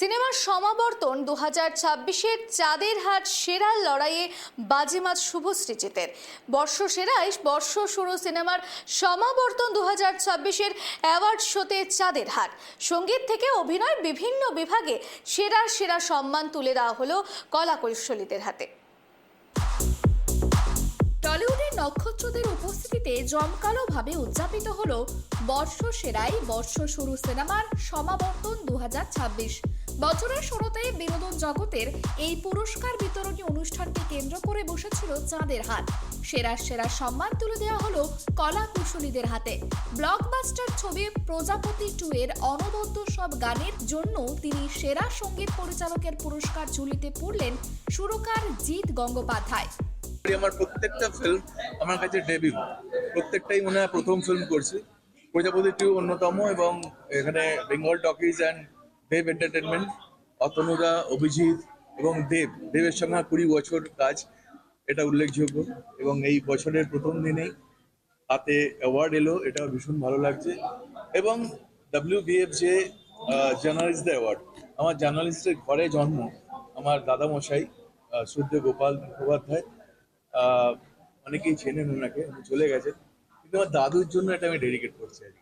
সিনেমার সমাবর্তন দু হাজার ছাব্বিশের চাঁদের হাট সেরার লড়াইয়ে বাজিমাত শুভশ্রীজিতের। বর্ষ সেরাই বর্ষ শুরু সিনেমার সমাবর্তন দু হাজার ছাব্বিশের অ্যাওয়ার্ড শোতে চাঁদের হাট সংগীত থেকে অভিনয় বিভিন্ন বিভাগে সেরা সেরা সম্মান তুলে দেওয়া হলো কলা কৌশলীদের হাতে। নক্ষত্রদের উপস্থিতিতে জমকালোভাবে উদযাপিত হলো বর্ষ সেরাই বর্ষ শুরু সিনেমার সমাবর্তন দু হাজার ছাব্বিশ। বছরের শুরুতে বিনোদন জগতের এই পুরস্কার বিতরণী অনুষ্ঠানকে কেন্দ্র করে বসেছিল চাঁদের হাত সেরা সেরা সম্মান তুলে দেওয়া হলো কলা কুশলীদের হাতে। ব্লকবাস্টার ছবি প্রজাপতি টু এর অনবদ্য সব গানের জন্য তিনি সেরা সংগীত পরিচালকের পুরস্কার ঝুলিতে পড়লেন সুরকার জিৎ গঙ্গোপাধ্যায়। আমার প্রত্যেকটা ফিল্ম আমার কাছে ডেবিউ প্রত্যেকটাই মনে হয় প্রথম ফিল্ম করছি। প্রজাপতি টু অন্যতম এবং এখানে Bengal talkies and Dev entertainment অতনুদা, Abhijit এবং দেব। দেবের সঙ্গে কুড়ি বছর কাজ, এটা উল্লেখযোগ্য। এবং এই বছরের প্রথম দিনেই হাতে অ্যাওয়ার্ড এলো এটা ভীষণ ভালো লাগছে। এবং ডাব্লিউ বিএফ যে জার্নালিস্টদের অ্যাওয়ার্ড আমার জার্নালিস্টের ঘরে জন্ম। আমার দাদামশাই সূর্য গোপাল মুখোপাধ্যায়। অনেকেই চেনেন ওনাকে, উনি চলে গেছেন। কিন্তু আমার দাদুর জন্য এটা আমি ডেডিকেট করছি আর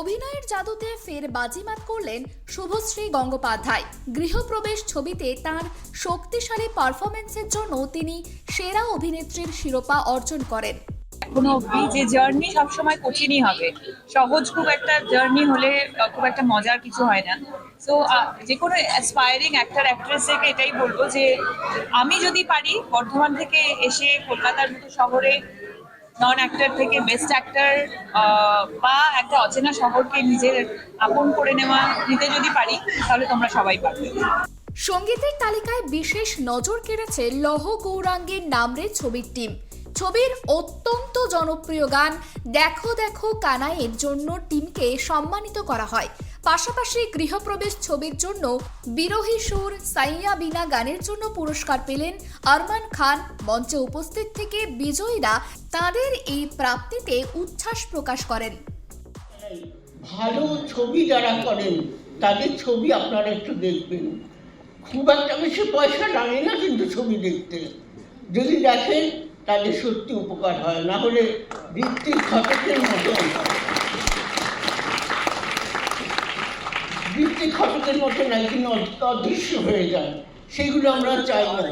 অভিনয়ের জাদুতে ফের বাজিমাত করলেন শুভশ্রী গঙ্গোপাধ্যায়। গৃহপ্রবেশ ছবিতে তার শক্তিশালী পারফরমেন্সের জন্য তিনি সেরা অভিনেত্রীর শিরোপা অর্জন করেন। এখনও অব্দি যে জার্নি সবসময় কঠিনই হবে। সহজ খুব একটা জার্নি হলে খুব একটা মজার কিছু হয় না। সো যে কোনো অ্যাসপায়ারিং অ্যাক্টর অ্যাক্ট্রেসদেরকে এটাই বলব যে, আমি যদি পারি বর্ধমান থেকে এসে কলকাতার মতো শহরে নন অ্যাক্টর থেকে বেস্ট অ্যাক্টর বা একটা অচেনা শহরকে নিজের আপন করে নেওয়া, নিতে যদি পারি, তাহলে তোমরা সবাই পারবে। সঙ্গীতের তালিকায় বিশেষ নজর কেড়েছে লহ গৌরাঙ্গের নামরে ছবির টিম ছবির অত্যন্ত জনপ্রিয় গান দেখো দেখো কানাইয়ের জন্য টিমকে সম্মানিত করা হয়। পাশাপাশি গৃহপ্রবেশ ছবির জন্য বিরোহী সুর সাইয়া বিনা গানের জন্য পুরস্কার পেলেন আরমান খান। মঞ্চে উপস্থিত থেকে বিজয়ীরা তাদের এই প্রাপ্তিতে উচ্ছ্বাস প্রকাশ করেন। ভালো ছবি যারা করেন, তাদের ছবি আপনারা একটু দেখবেন। খুব একটা বেশি পয়সা লাগে না কিন্তু ছবি দেখতে। যদি দেখেন তাদের সত্যি উপকার হয় না হলে বৃত্তির ঘটকের মতো। বৃত্তি ঘটকের মতো একদিন অদ- অদৃশ্য হয়ে যায় সেগুলো আমরা চাই না।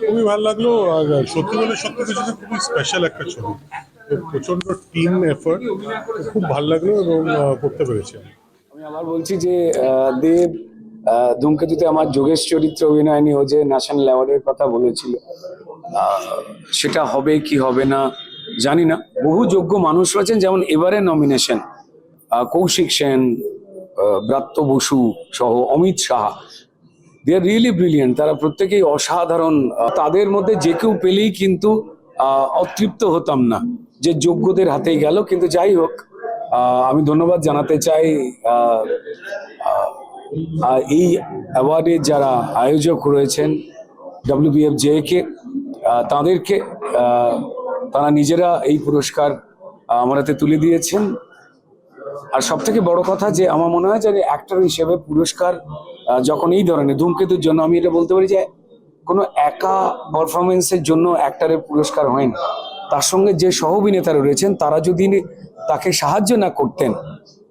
খুবই ভালো লাগল আর সত্যি বলে সত্যি কিছু খুবই স্পেশাল একটা ছবি। তো প্রচণ্ড টিম এফার্ট খুব ভালো লাগল এবং করতে পেরেছি আমি। আমি আবার বলছি যে দেব ধূমকেতুতে আমার যোগেশ চরিত্রে অভিনয় নিয়ে ও যে ন্যাশনাল অ্যাওয়ার্ডের কথা বলেছিল সেটা হবে কি হবে না, জানি না। বহু যোগ্য মানুষ রয়েছেন, যেমন এবারে নমিনেশন কৌশিক সেন ব্রাত্য বসু সহ Amit Saha. They are really brilliant তারা প্রত্যেকেই অসাধারণ। তাদের মধ্যে যে কেউ পেলেই কিন্তু অতৃপ্ত হতাম না, যে যোগ্যদের হাতেই গেল। কিন্তু যাই হোক আমি ধন্যবাদ জানাতে চাই এই অ্যাওয়ার্ডের যারা আয়োজক রয়েছেন ডাব্লিউবিএফ জে কে তাদেরকে তারা নিজেরা এই পুরস্কার আমার হাতে তুলে দিয়েছেন। আর সব থেকে বড় কথা যে আমার মনে হয় যে অ্যাক্টর হিসেবে পুরস্কার যখন এই ধরনের ধূমকেতুর জন্য আমি এটা বলতে পারি যে কোনো একা পারফরমেন্সের জন্য অ্যাক্টরের পুরস্কার হয় না। তার সঙ্গে যে সহ অভিনেতারা রয়েছেন, তারা যদি তাকে সাহায্য না করতেন,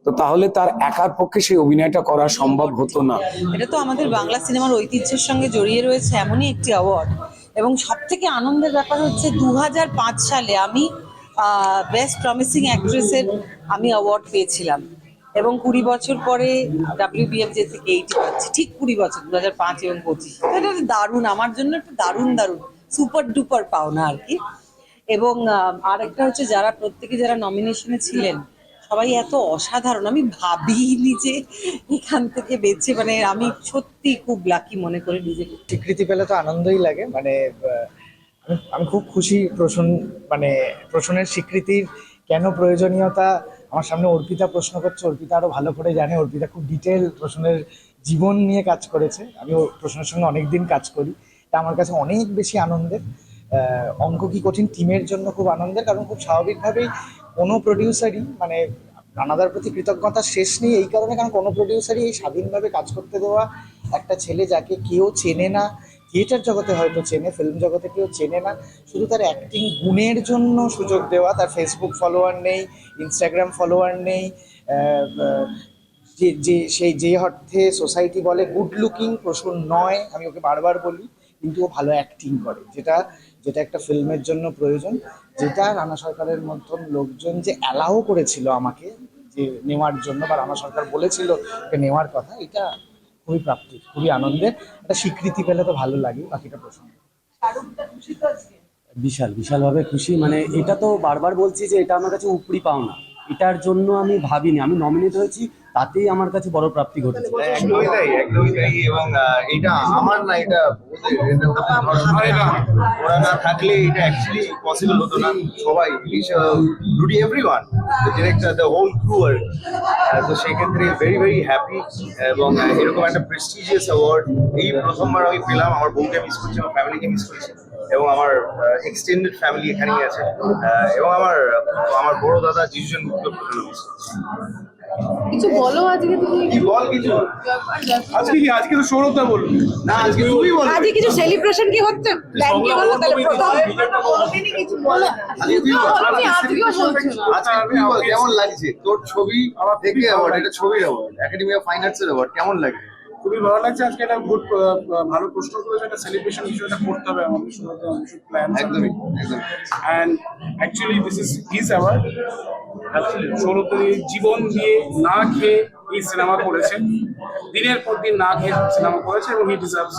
তো তাহলে তার একার পক্ষে সেই অভিনয়টা করা সম্ভব হতো না। এটা তো আমাদের বাংলা সিনেমার ঐতিহ্যের সঙ্গে জড়িয়ে রয়েছে এমনই একটি অ্যাওয়ার্ড এবং সব থেকে আনন্দের ব্যাপার হচ্ছে দু হাজার পাঁচ সালে আমি বেস্ট প্রমিসিং অ্যাক্ট্রেসের আমি অ্যাওয়ার্ড পেয়েছিলাম। এবং কুড়ি বছর পরে ডাব্লিউবিএফজে থেকে এইটি পাচ্ছি, ঠিক কুড়ি বছর দু হাজার পাঁচ এবং পঁচিশ। এটা দারুণ, আমার জন্য একটা দারুণ দারুণ সুপার ডুপার পাওনা আর কি। এবং আরেকটা হচ্ছে যারা প্রত্যেকে যারা নমিনেশনে ছিলেন সবাই এত অসাধারণ, আমি ভাবিনি যে এখান থেকে বেঁচে মানে আমি সত্যি খুব লাকি মনে করি নিজেকে। স্বীকৃতি পেলে তো আনন্দই লাগে মানে আমি- খুব খুশি প্রশ্ন মানে প্রশ্নের স্বীকৃতির কেন প্রয়োজনীয়তা, আমার সামনে অর্পিতা প্রশ্ন করছে, অর্পিতা আরও ভালো করে জানে, অর্পিতা খুব ডিটেল প্রশ্নের জীবন নিয়ে কাজ করেছে আমি প্রশ্নের সঙ্গে অনেকদিন কাজ করি, তা আমার কাছে অনেক বেশি আনন্দের। অঙ্ক কি কঠিন, টিমের জন্য খুব আনন্দের, কারণ খুব স্বাভাবিকভাবেই কোনো প্রডিউসারই মানে রানাদার প্রতি কৃতজ্ঞতা শেষ নেই এই কারণে, কারণ কোনো প্রডিউসারই এই স্বাধীনভাবে কাজ করতে দেওয়া একটা ছেলে যাকে কেউ চেনে না। থিয়েটার জগতে হয়তো চেনে ফিল্ম জগতে কেউ চেনে না। শুধু তার অ্যাক্টিং গুণের জন্য সুযোগ দেওয়া, তার ফেসবুক ফলোয়ার নেই ইনস্টাগ্রাম ফলোয়ার নেই যে সেই যে অর্থে সোসাইটি বলে গুড লুকিং প্রসূন নয়, আমি ওকে বারবার বলি, কিন্তু ও ভালো অ্যাক্টিং করে। যেটা যেটা একটা ফিল্মের জন্য প্রয়োজন যেটা রানা সরকারের মতন লোকজন যে অ্যালাও করেছিল আমাকে যে নেওয়ার জন্য বা রানা সরকার বলেছিল নেওয়ার কথা এটা খুবই প্রাপ্তি খুবই আনন্দের। একটা স্বীকৃতি পেলে তো ভালো লাগে বাকিটা প্রসঙ্গ। বিশাল বিশালভাবে খুশি। মানে এটা তো বারবার বলছি যে এটা আমার কাছে উপরি পাওনা। এটার জন্য আমি ভাবিনি। আমি নমিনেট হয়েছি তাতেই আমার কাছে বড় প্রাপ্তি ঘটেছে। একদমই তাই একদমই তাই, এবং এটা আমার এটা। ওরা না থাকলে এটা পসিবল হতো না। সবাই Rudi every one director the very very এবং এরকম একটা প্রেস্টিজিয়াস অ্যাওয়ার্ড এই প্রথমবার আমি পেলাম, আমার বউকে মিস করছি, আমার ফ্যামিলিকে মিস করছি। এবং আমার এক্সটেন্ডেড ফ্যামিলি এখানেই আছে। এবং আমার আমার বড় দাদা যিশুজন গুপ্ত কিছু বলো আজকে তুমি? কি বল কিছু? আজকে কি? আজকে তো সৌরভদা বলুন না আজকে তুমি বল। আজকে কিছু সেলিব্রেশন কি হচ্ছে? প্ল্যান কি হলো তাহলে প্রথম। কিছু বলো। আজকে তুই বল। তুমি আজকেও বলছো না। আচ্ছা তুই বল কেমন লাগছে? তোর ছবি আমার দেখে অ্যাওয়ার্ড এটা ছবির অ্যাওয়ার্ড একাডেমি অফ ফাইন আর্টসের অ্যাওয়ার্ড কেমন লাগছে? খুবই ভালো লাগছে। আজকে একটা গুড ভালো প্রশ্ন করেছে। একটা সেলিব্রেশন কিছু একটা করতে হবে আমাদের প্ল্যান একদমই and actually this is his award সৌরভদের জীবন দিয়ে না খেয়ে এই সিনেমা করেছে। দিনের পর দিন না খেয়ে সিনেমা করেছে এবং হি ডিজার্ভস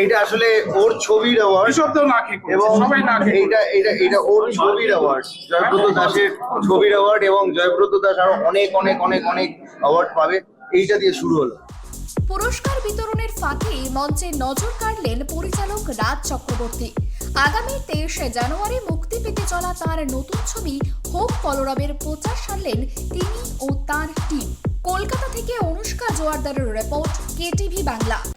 এইটা আসলে ওর ছবির অ্যাওয়ার্ড ঋষভদেও না খেয়ে এবং সবাই না খেয়ে এইটা এইটা এটা ওর ছবির অ্যাওয়ার্ড জয়ব্রত দাসের ছবির অ্যাওয়ার্ড এবং জয়ব্রত দাস আরও অনেক অনেক অনেক অনেক অ্যাওয়ার্ড পাবে। এইটা দিয়ে শুরু হলো। পুরস্কার বিতরণের ফাঁকে মঞ্চে নজর কাড়লেন পরিচালক রাজ চক্রবর্তী। আগামী তেইশে জানুয়ারি মুক্তি পেতে চলা তার নতুন ছবি হোপ কলরবের প্রচার সারলেন তিনি ও তার টিম। কলকাতা থেকে অনুষ্কা জোয়ারদারের রিপোর্ট, কেটিভি বাংলা।